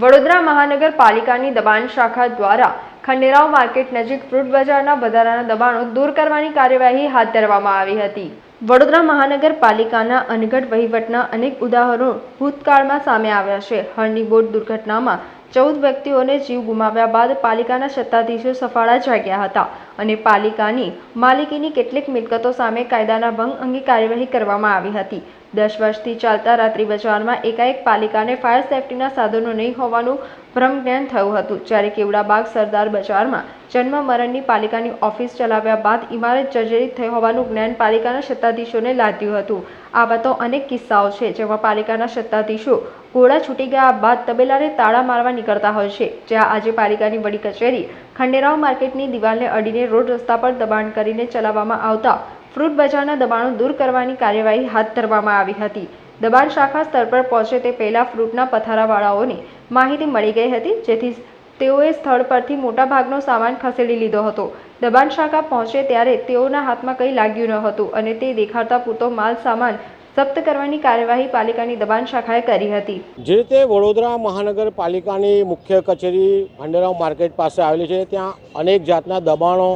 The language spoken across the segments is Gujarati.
વડોદરા મહાનગરપાલિકાની દબાણ શાખા દ્વારા ખંડેરાવ માર્કેટ નજીક ફ્રૂટ બજારના વધારાના દબાણો દૂર કરવાની કાર્યવાહી હાથ ધરવામાં આવી હતી. વડોદરા મહાનગરપાલિકાના અનગઢ વહીવટના અનેક ઉદાહરણો ભૂતકાળમાં સામે આવ્યા છે. હળની બોટ દુર્ઘટનામાં ચૌદ વ્યક્તિઓને જીવ ગુમાવ્યા બાદ પાલિકાના સત્તાધીશો સફાળા જાગ્યા હતા અને પાલિકાની માલિકીની કેટલીક મિલકતો સામે કાયદાના ભંગ અંગે કાર્યવાહી કરવામાં આવી હતી. દસ વર્ષથી ચાલતા રાત્રિ બજારમાં એકાએક પાલિકાને ફાયર સેફટીના સાધનો નહીં હોવાનું ભ્રમ જ્ઞાન થયું હતું. જ્યારે કેવડાબાગ સરદાર બજારમાં જન્મ મરણની પાલિકાની ઓફિસ ચલાવ્યા બાદ ઇમારત જર્જરિત થઈ હોવાનું જ્ઞાન પાલિકાના સત્તાધીશોને લાદ્યું હતું. આવા તો અનેક કિસ્સાઓ છે જેમાં પાલિકાના સત્તાધીશો ઘોડા છૂટી ગયા બાદ તબેલાને તાળા મારવા નીકળતા હોય છે, જ્યાં આજે પાલિકાની વડી કચેરી ખંડેરાવ માર્કેટની દિવાલને અડીને રોડ રસ્તા પર દબાણ કરીને ચલાવવામાં આવતા ફ્રૂટ બજારના દબાણો દૂર કરવાની કાર્યવાહી હાથ ધરવામાં આવી હતી. દબાણ શાખા સ્તર પર પહોંચે તે પહેલા ફ્રૂટના પથારાવાળાઓને માહિતી મળી ગઈ હતી, જેથી તેઓએ સ્થળ પરથી મોટાભાગનો સામાન ખસેડી લીધો હતો. દબાણ શાખા પહોંચે ત્યારે તેઓના હાથમાં કંઈ લાગ્યું ન હતું અને તે દેખાડતા પૂરતો માલ સામાન જપ્ત કરવાની કાર્યવાહી પાલિકાની દબાણ શાખાએ કરી હતી. જે રીતે વડોદરા મહાનગરપાલિકાની મુખ્ય કચેરી ભંડેરાવ માર્કેટ પાસે આવેલી છે, ત્યાં અનેક જાતના દબાણો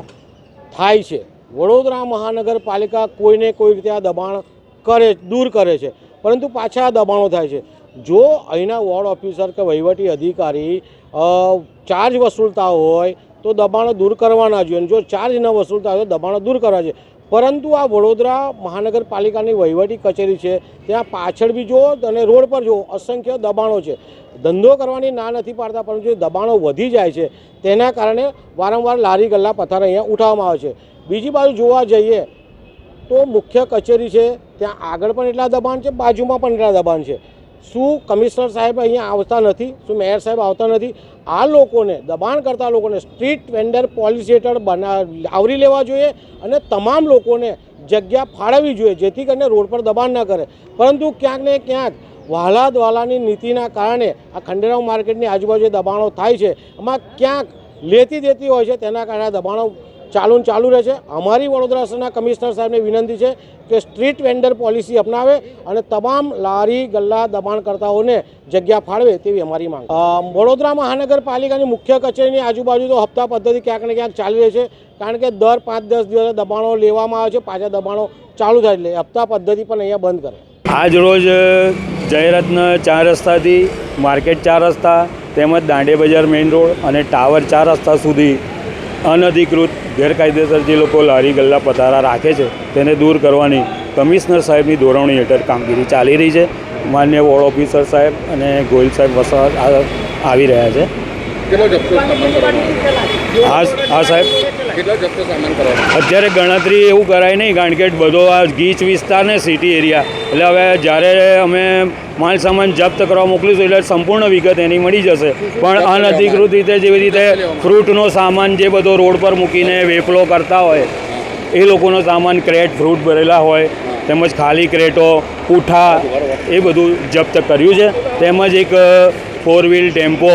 થાય છે. વડોદરા મહાનગરપાલિકા કોઈને કોઈ રીતે આ દબાણ કરે, દૂર કરે છે, પરંતુ પાછા દબાણો થાય છે. જો અહીંના વોર્ડ ઓફિસર કે વહીવટી અધિકારી ચાર્જ વસૂલતા હોય તો દબાણો દૂર કરવાના જોઈએ જો ચાર્જ ન વસૂલતા તો દબાણો દૂર કરવા જોઈએ પરંતુ આ વડોદરા મહાનગરપાલિકાની વહીવટી કચેરી છે. ત્યાં પાછળ બી જુઓ અને રોડ પર જુઓ, અસંખ્ય દબાણો છે. ધંધો કરવાની ના નથી પાડતા, પરંતુ દબાણો વધી જાય છે, તેના કારણે વારંવાર લારી ગલ્લા પથ્થર અહીંયા ઉઠાવવામાં આવે છે. બીજી બાજુ જોવા જઈએ તો મુખ્ય કચેરી છે. ત્યાં આગળ પણ એટલા દબાણ છે, બાજુમાં પણ એટલા દબાણ છે. શું કમિશનર સાહેબ અહીંયા આવતા નથી, શું મેયર સાહેબ આવતા નથી? આ લોકોને, દબાણ કરતા લોકોને સ્ટ્રીટ વેન્ડર પોલિસી હેઠળ બના, આવરી લેવા જોઈએ અને તમામ લોકોને જગ્યા ફાળવવી જોઈએ, જેથી કરીને રોડ પર દબાણ ન કરે. પરંતુ ક્યાંક ને ક્યાંક વહાલા દ્વાલાની નીતિના કારણે આ ખંડેરાવ માર્કેટની આજુબાજુ દબાણો થાય છે. એમાં ક્યાંક લેતી દેતી હોય છે, તેના કારણે દબાણો ચાલુ ચાલુ રહે છે. અમારી વડોદરા કમિશનર સાહેબને વિનંતી છે કે સ્ટ્રીટ વેન્ડર પોલિસી અપનાવે અને તમામ લારી, ગલ્લા દબાણકર્તાઓને જગ્યા ફાળવે તેવી અમારી માંગ. વડોદરા મહાનગરપાલિકાની મુખ્ય કચેરીની આજુબાજુ તો હપ્તા પદ્ધતિ ક્યાંક ને ક્યાંક ચાલી રહી છે. કારણ કે દર પાંચ દસ દિવસે દબાણો લેવામાં આવે છે, પાછા દબાણો ચાલુ થાય એટલે હપ્તા પદ્ધતિ પણ અહીંયા બંધ કરે. આજ રોજ જયરત્ન ચાર રસ્તાથી માર્કેટ ચાર રસ્તા, તેમજ દાંડે બજાર મેઇન રોડ અને ટાવર ચાર રસ્તા સુધી અનધિકૃત ગેરકાયદેસર જે લોકો લારી ગલ્લા પથારા રાખે છે તેને દૂર કરવાની કમિશનર સાહેબની ધોરણની હેઠળ કામગીરી ચાલી રહી છે. માન્ય વોર્ડ ઓફિસર સાહેબ અને ગોયલ સાહેબ વસવા આવી રહ્યા છે. હા આ સાહેબ. કેટલો જથ્થો સામાન કરવાનો અત્યારે ગણતરી એવું કરાય નહીં કારણ કે બધો આ ગીચ વિસ્તાર ને સિટી એરિયા એટલે હવે જ્યારે અમે માલ સામાન જપ્ત કરવા મોકલીશું એટલે સંપૂર્ણ વિગત એની મળી જશે. પણ અનધિકૃત રીતે જેવી રીતે ફ્રૂટનો સામાન જે બધો રોડ પર મૂકીને વેપલો કરતા હોય એ લોકોનો સામાન ક્રેટ ફ્રૂટ ભરેલા હોય તેમજ ખાલી ક્રેટો પૂઠા એ બધું જપ્ત કર્યું છે. તેમજ એક ફોર વ્હીલ ટેમ્પો